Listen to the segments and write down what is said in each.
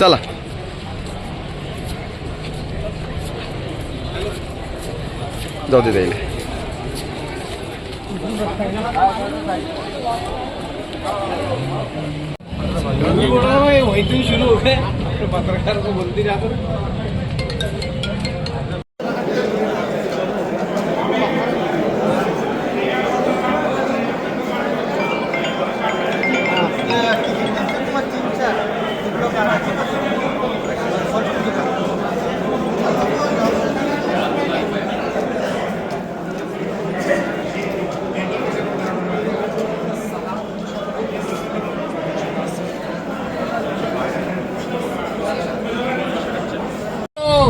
चला. जाऊ दे जाईल पत्रकार को जाकर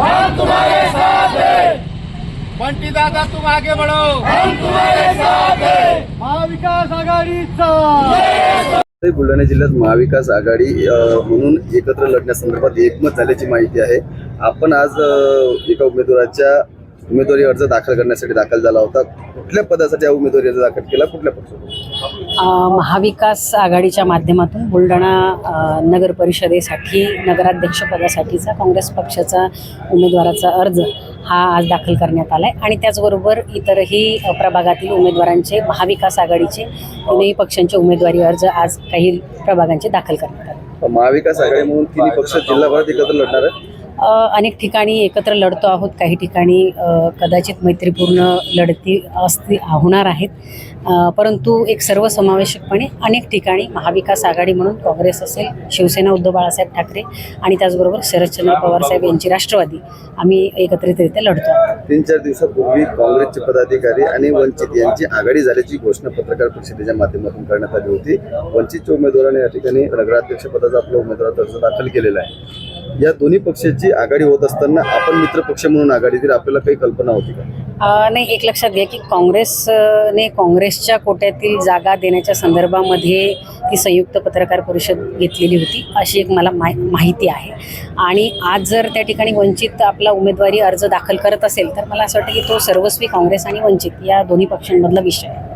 हम तुम्हारे साथ हैं बंटी दादा तुम आगे बढ़ो। हम तुम्हारे साथ हैं। महाविकास आघाडीचा बुलढाणा जिल्ह्यात महाविकास आघाडी म्हणून एकत्र लढण्यासंदर्भात एकमत झाल्याची माहिती आहे. आपण आज एका उमेदवाराच्या उमेदवारी अर्ज दाखल करण्यासाठी दाखल झाला होता. कुठल्या पदासाठी हा उमेदवारी अर्ज दाखल केला? कुठल्या पक्षासाठी? अ, महाविकास आघाडीच्या माध्यमातून बुलढाणा नगर परिषदेसाठी नगराध्यक्षपदासाठीचा काँग्रेस पक्षाचा उमेदवाराचा अर्ज हा आज दाखल करण्यात आला आहे आणि त्याचबरोबर इतरही प्रभागातील उमेदवारांचे महाविकास आघाडीचे तीनही पक्षांचे उमेदवारी अर्ज आज काही प्रभागांचे दाखल करण्यात आले. महाविकास आघाडी म्हणून तिन्ही पक्ष जिल्हाभरात एकत्र लढणार आहे अनेक ठिकाणी एकत्र लढतो आहोत. काही ठिकाणी कदाचित मैत्रीपूर्ण लढती असती होणार आहेत. परंतु एक सर्वसमावेशकपणे अनेक ठिकाणी महाविकास आघाडी म्हणून काँग्रेस असेल शिवसेना उद्धव बाळासाहेब ठाकरे आणि त्याचबरोबर शरदचंद्र पवार साहेब यांची राष्ट्रवादी आम्ही एकत्रितरित्या लढतो आहोत. तीन चार दिवसापूर्वी काँग्रेसचे पदाधिकारी आणि वंचित यांची आघाडी झाल्याची घोषणा पत्रकार परिषदेच्या माध्यमातून करण्यात आली होती. वंचितच्या उमेदवाराने या ठिकाणी नगराध्यक्षपदाचा आपला उमेदवार अर्ज दाखल केलेला आहे. या दोन्ही पक्षाची आघाडी होत असताना आपण मित्र पक्ष म्हणून आघाडीतील आपल्याला काही कल्पना होती का? नाही एक लक्षात घ्या की काँग्रेसने काँग्रेसच्या कोट्यातील जागा देण्याच्या संदर्भामध्ये ती संयुक्त पत्रकार परिषद घेतलेली होती अशी एक मला माहि माहिती आहे. आणि आज जर त्या ठिकाणी वंचित आपला उमेदवारी अर्ज दाखल करत असेल तर मला असं वाटतं की तो सर्वस्वी काँग्रेस आणि वंचित या दोन्ही पक्षांमधला विषय आहे.